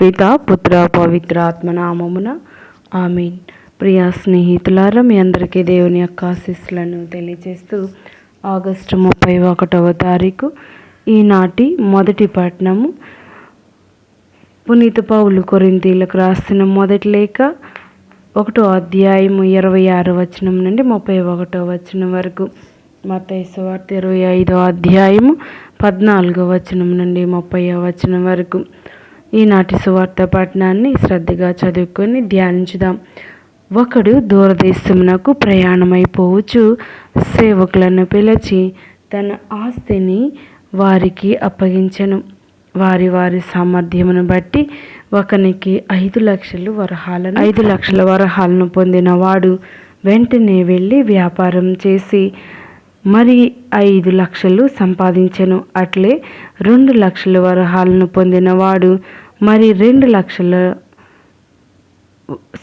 పిత పుత్ర పవిత్ర ఆత్మనామమున ఆమీన్. ప్రియ స్నేహితులారా మీ అందరికీ దేవుని యొక్క ఆశీస్సులను తెలియజేస్తూ ఆగస్టు ముప్పై ఒకటవ తారీఖు ఈనాటి మొదటి పట్టణము పునీత పౌలు కొరింతీలకు రాసిన మొదటి లేఖ ఒకటో అధ్యాయము ఇరవై ఆరు వచనం నుండి ముప్పై ఒకటో వచనం వరకు. మత్తయి సువార్త ఇరవై ఐదో అధ్యాయము పద్నాలుగో వచనం నుండి ముప్పై వచనం వరకు. ఈనాటి సువార్త పట్టణాన్ని శ్రద్ధగా చదువుకొని ధ్యానించుదాం. ఒకడు దూరదేశమునకు ప్రయాణమైపోవచ్చు. సేవకులను పిలిచి తన ఆస్తిని వారికి అప్పగించను. వారి వారి సామర్థ్యమును బట్టి ఒకనికి ఐదు లక్షలు వరహాలను ఐదు లక్షల వరహాలను పొందిన వాడు వెంటనే వెళ్ళి వ్యాపారం చేసి మరి ఐదు లక్షలు సంపాదించెను. అట్లే రెండు లక్షల వరహాలను పొందినవాడు మరి రెండు లక్షల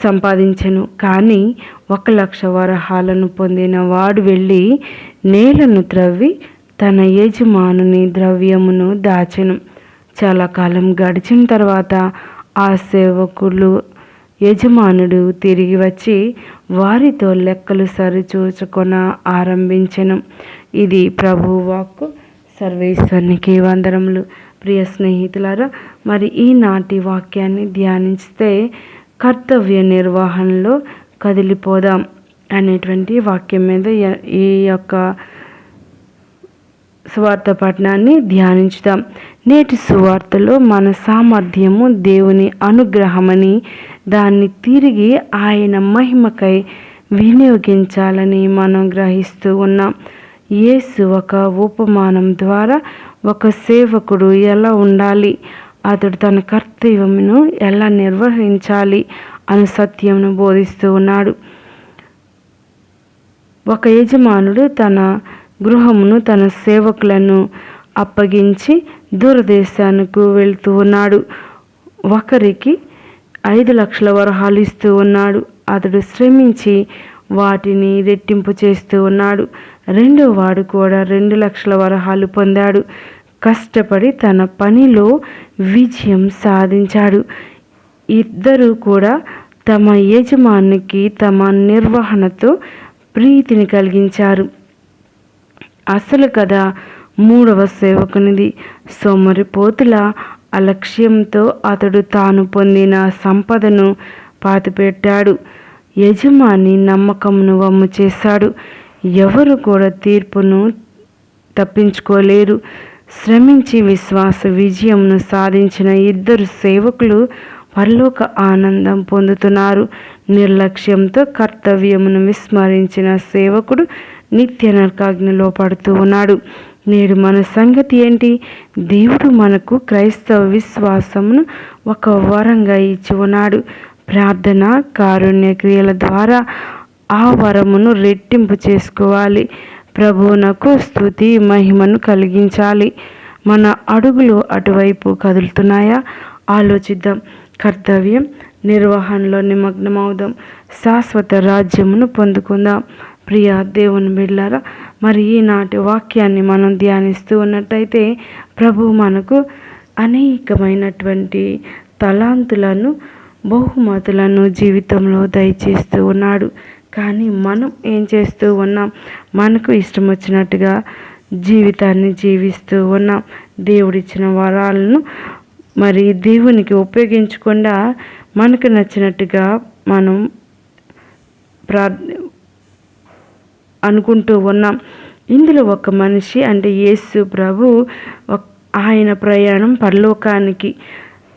సంపాదించెను. కానీ ఒక లక్ష వరహాలను పొందిన వాడు వెళ్ళి నేలను త్రవ్వి తన యజమానుని ద్రవ్యమును దాచెను. చాలా కాలం గడిచిన తర్వాత ఆ సేవకులు యజమానుడు తిరిగి వచ్చి వారితో లెక్కలు సరిచూచుకొన ఆరంభించెను. ఇది ప్రభు వాక్కు సర్వేశ్వరునికి వందరములు ప్రియ స్నేహితులారా మరి ఈనాటి వాక్యాన్ని ధ్యానిస్తే కర్తవ్య నిర్వహణలో కదిలిపోదాం అనేటువంటి వాక్యం మీద ఈ యొక్క సువార్త పఠనాన్ని ధ్యానించుదాం. నేటి సువార్తలో మన సామర్థ్యము దేవుని అనుగ్రహమని దాన్ని తిరిగి ఆయన మహిమకై వినియోగించాలని మనం గ్రహిస్తూ ఉన్నాం. యేసు ఒక ఉపమానం ద్వారా ఒక సేవకుడు ఎలా ఉండాలి? అతడు తన కర్తవ్యమును ఎలా నిర్వహించాలి అని సత్యమును బోధిస్తూ ఉన్నాడు. ఒక యజమానుడు తన గృహమును తన సేవకులను అప్పగించి దూరదేశానికి వెళ్తూ ఉన్నాడు. ఒకరికి ఐదు లక్షల వరహాలు ఇస్తూ ఉన్నాడు. అతడు శ్రమించి వాటిని రెట్టింపు చేస్తూ ఉన్నాడు. రెండో వాడు కూడా రెండు లక్షల వరహాలు పొందాడు. కష్టపడి తన పనిలో విజయం సాధించాడు. ఇద్దరు కూడా తమ యజమానికి తమ నిర్వహణతో ప్రీతిని కలిగించారు. అసలు కథ మూడవ సేవకునిది. సోమరిపోతుల అలక్ష్యంతో అతడు తాను పొందిన సంపదను పాతిపెట్టాడు. యజమాని నమ్మకమును వమ్ము చేశాడు. ఎవరు కూడా తీర్పును తప్పించుకోలేరు. శ్రమించి విశ్వాస విజయంను సాధించిన ఇద్దరు సేవకులు పరలోక ఆనందం పొందుతున్నారు. నిర్లక్ష్యంతో కర్తవ్యమును విస్మరించిన సేవకుడు నిత్య నరకాగ్నిలో పడుతూ ఉన్నాడు. నేడు మన సంగతి ఏంటి? దేవుడు మనకు క్రైస్తవ విశ్వాసమును ఒక వరంగా ఇచ్చి ఉన్నాడు. ప్రార్థన కారుణ్య క్రియల ద్వారా ఆ వరమును రెట్టింపు చేసుకోవాలి. ప్రభువునకు స్థుతి మహిమను కలిగించాలి. మన అడుగులు అటువైపు కదులుతున్నాయా? ఆలోచిద్దాం. కర్తవ్యం నిర్వహణలో నిమగ్నమవుదాం. శాశ్వత రాజ్యమును పొందుకుందాం. ప్రియ దేవుని బిడ్డారా మరి ఈనాటి వాక్యాన్ని మనం ధ్యానిస్తూ ఉన్నట్టయితే ప్రభు మనకు అనేకమైనటువంటి తలాంతులను బహుమతులను జీవితంలో దయచేస్తూ ఉన్నాడు. కానీ మనం ఏం చేస్తూ ఉన్నాం? మనకు ఇష్టం వచ్చినట్టుగా జీవితాన్ని జీవిస్తూ ఉన్నాం. దేవుడిచ్చిన వరాలను మరి దేవునికి ఉపయోగించకుండా మనకు నచ్చినట్టుగా మనం ప్రార్థ అనుకుంటూ ఉన్నాం. ఇందులో ఒక మనిషి అంటే యేసు ప్రభు ఆయన ప్రయాణం పరలోకానికి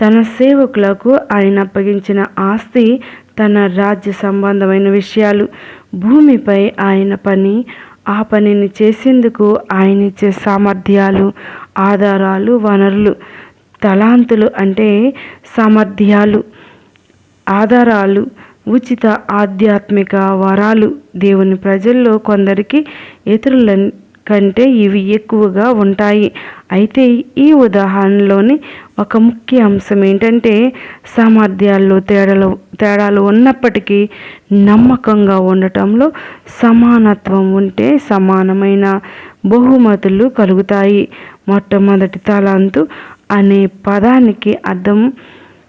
తన సేవకులకు ఆయన అప్పగించిన ఆస్తి తన రాజ్య సంబంధమైన విషయాలు భూమిపై ఆయన పని ఆ పనిని చేసేందుకు ఆయన ఇచ్చే సామర్థ్యాలు ఆధారాలు వనరులు తలాంతులు అంటే సామర్థ్యాలు ఆధారాలు ఉచిత ఆధ్యాత్మిక వరాలు. దేవుని ప్రజల్లో కొందరికి ఇతరుల కంటే ఇవి ఎక్కువగా ఉంటాయి. అయితే ఈ ఉదాహరణలోని ఒక ముఖ్య అంశం ఏంటంటే సామర్థ్యాల్లో తేడాలు తేడాలు ఉన్నప్పటికీ నమ్మకంగా ఉండటంలో సమానత్వం ఉంటే సమానమైన బహుమతులు కలుగుతాయి. మొట్టమొదటి తలాంతు అనే పదానికి అర్థం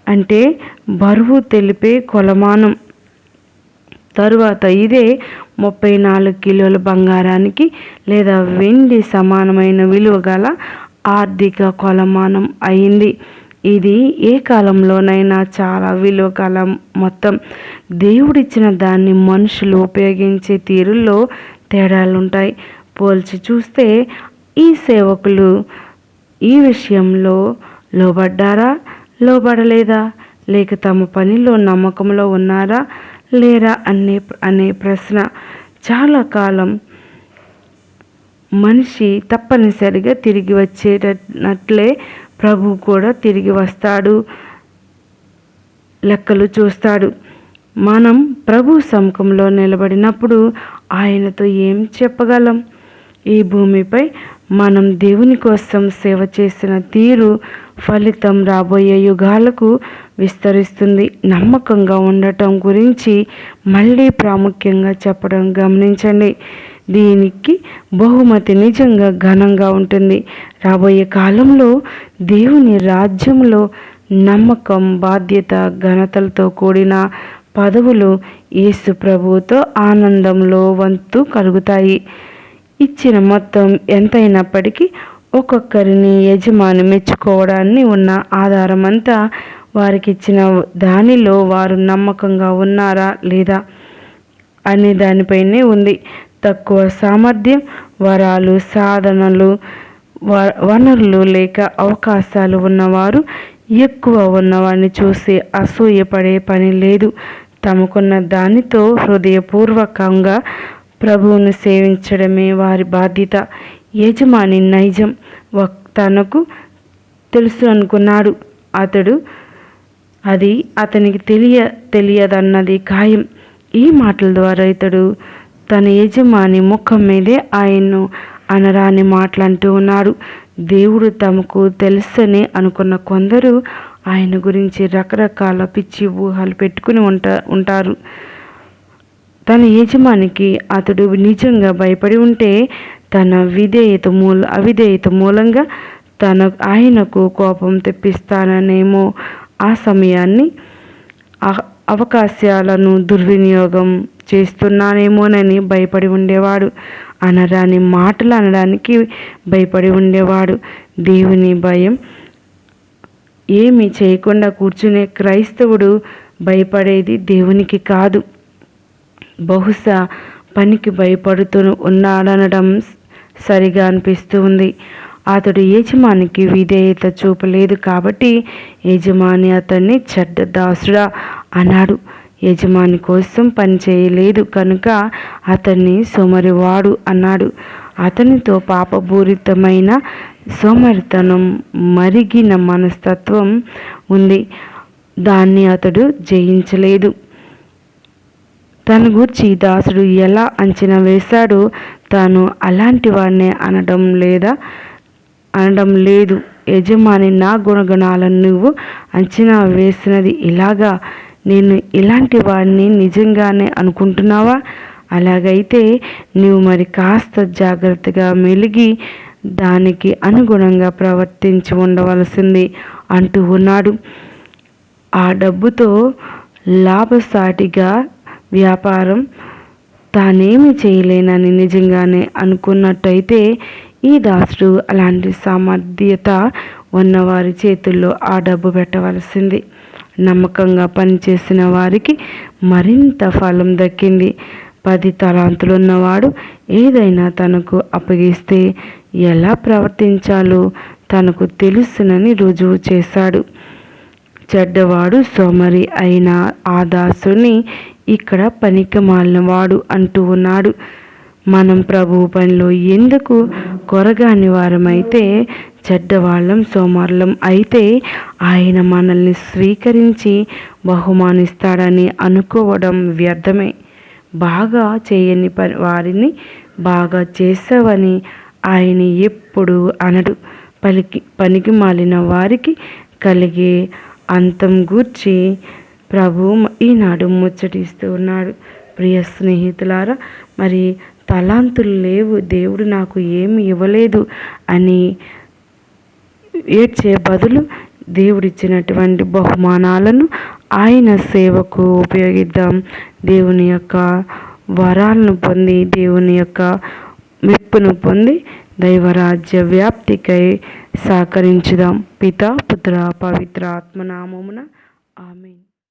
అంటే బరువు తెలిపే కొలమానం. తరువాత ఇదే ముప్పై నాలుగు కిలోల బంగారానికి లేదా వెండి సమానమైన విలువ గల ఆర్థిక కొలమానం అయింది. ఇది ఏ కాలంలోనైనా చాలా విలువ కల మొత్తం. దేవుడిచ్చిన దాన్ని మనుషులు ఉపయోగించే తీరుల్లో తేడాలుంటాయి. పోల్చి చూస్తే ఈ సేవకులు ఈ విషయంలో లోబడ్డారా? లోబడలేదా? లేక తమ పనిలో నమ్మకంలో ఉన్నారా? లేరా అనే అనే ప్రశ్న. చాలా కాలం మనిషి తప్పనిసరిగా తిరిగి వచ్చేటట్లే ప్రభు కూడా తిరిగి వస్తాడు. లెక్కలు చూస్తాడు. మనం ప్రభు సముఖంలో నిలబడినప్పుడు ఆయనతో ఏం చెప్పగలం? ఈ భూమిపై మనం దేవుని కోసం సేవ చేసిన తీరు ఫలితం రాబోయే యుగాలకు విస్తరిస్తుంది. నమ్మకంగా ఉండటం గురించి మళ్ళీ ప్రాముఖ్యంగా చెప్పడం గమనించండి. దీనికి బహుమతి నిజంగా ఘనంగా ఉంటుంది. రాబోయే కాలంలో దేవుని రాజ్యంలో నమ్మకం బాధ్యత ఘనతలతో కూడిన పదవులు యేసు ప్రభువుతో ఆనందంలో వంతు కలుగుతాయి. ఇచ్చిన మొత్తం ఎంతైనప్పటికీ ఒక్కొక్కరిని యజమాని మెచ్చుకోవడాన్ని ఉన్న ఆధారమంతా వారికి ఇచ్చిన దానిలో వారు నమ్మకంగా ఉన్నారా లేదా అనే దానిపైనే ఉంది. తక్కువ సామర్థ్యం వరాలు సాధనలు వనరులు లేక అవకాశాలు ఉన్నవారు ఎక్కువ ఉన్నవాడిని చూసి అసూయపడే పని లేదు. తమకున్న దానితో హృదయపూర్వకంగా ప్రభువును సేవించడమే వారి బాధ్యత. యజమాని నైజం తనకు తెలుసు అనుకున్నాడు. అతడు అది అతనికి తెలియ తెలియదన్నది ఖాయం. ఈ మాటల ద్వారా ఇతడు తన యజమాని ముఖం మీదే ఆయన్ను అనరాని మాటలంటూ ఉన్నారు. దేవుడు తమకు తెలుసని అనుకున్న కొందరు ఆయన గురించి రకరకాల పిచ్చి ఊహలు పెట్టుకుని ఉంటా ఉంటారు. తన యజమానికి అతడు నిజంగా భయపడి ఉంటే తన విధేయత మూల అవిధేయత మూలంగా తన ఆయనకు కోపం తెప్పిస్తాననేమో ఆ సమయాన్ని అవకాశాలను దుర్వినియోగం చేస్తున్నానేమోనని భయపడి ఉండేవాడు. అనరాని మాటలు అనడానికి భయపడి ఉండేవాడు. దేవుని భయం ఏమి చేయకుండా కూర్చునే క్రైస్తవుడు భయపడేది దేవునికి కాదు. బహుశా పనికి భయపడుతూ ఉన్నాడనడం సరిగా అనిపిస్తుంది అతడు యజమానికి విధేయత చూపలేదు కాబట్టి యజమాని అతన్ని చెడ్డ దాసుడా అన్నాడు. యజమాని కోసం పని చేయలేదు కనుక అతన్ని సోమరివాడు అన్నాడు. అతనితో పాపపూరితమైన సోమరితనం మరిగిన మనస్తత్వం ఉంది. దాన్ని అతడు జయించలేదు. తన గురించి దాసుడు ఎలా అంచనా వేశాడో తాను అలాంటి వాడినే అనడం లేదా అనడం లేదు. యజమాని నా గుణగణాలను నువ్వు అంచనా వేసినది ఇలాగా. నేను ఇలాంటి వాడిని నిజంగానే అనుకుంటున్నావా? అలాగైతే నీవు మరి కాస్త జాగ్రత్తగా మెలిగి దానికి అనుగుణంగా ప్రవర్తించి ఉండవలసింది అంటూ ఉన్నాడు. ఆ డబ్బుతో లాభసాటిగా వ్యాపారం తానేమి చేయలేనని నిజంగానే అనుకున్నట్టయితే ఈ దాసుడు అలాంటి సామర్థ్యత ఉన్నవారి చేతుల్లో ఆ డబ్బు పెట్టవలసింది. నమ్మకంగా పనిచేసిన వారికి మరింత ఫలం దక్కింది. పది తలాంతులు ఉన్నవాడు ఏదైనా తనకు అప్పగిస్తే ఎలా ప్రవర్తించాలో తనకు తెలుసునని రుజువు చేశాడు. చెడ్డవాడు సోమరి అయిన ఆ దాసుని ఇక్కడ పనికి మాలినవాడు అంటూ ఉన్నాడు. మనం ప్రభు పనిలో ఎందుకు కొరగాని వారమైతే చెడ్డవాళ్ళం సోమార్లం అయితే ఆయన మనల్ని స్వీకరించి బహుమానిస్తాడని అనుకోవడం వ్యర్థమే. బాగా చేయని పని వారిని బాగా చేసావని ఆయన ఎప్పుడు అనడు. పలికి పనికి మాలిన వారికి కలిగే అంతం గూర్చి ప్రభు ఈనాడు ముచ్చటిస్తూ ఉన్నాడు. ప్రియ స్నేహితులారా మరి తలాంతులు లేవు. దేవుడు నాకు ఏమి ఇవ్వలేదు అని ఏడ్చే బదులు దేవుడిచ్చినటువంటి బహుమానాలను ఆయన సేవకు ఉపయోగిద్దాం. దేవుని యొక్క వరాలను పొంది దేవుని యొక్క మెప్పును పొంది దైవరాజ్య వ్యాప్తికై సహకరించుదాం. పిత పుత్ర పవిత్ర ఆత్మనామమున ఆమె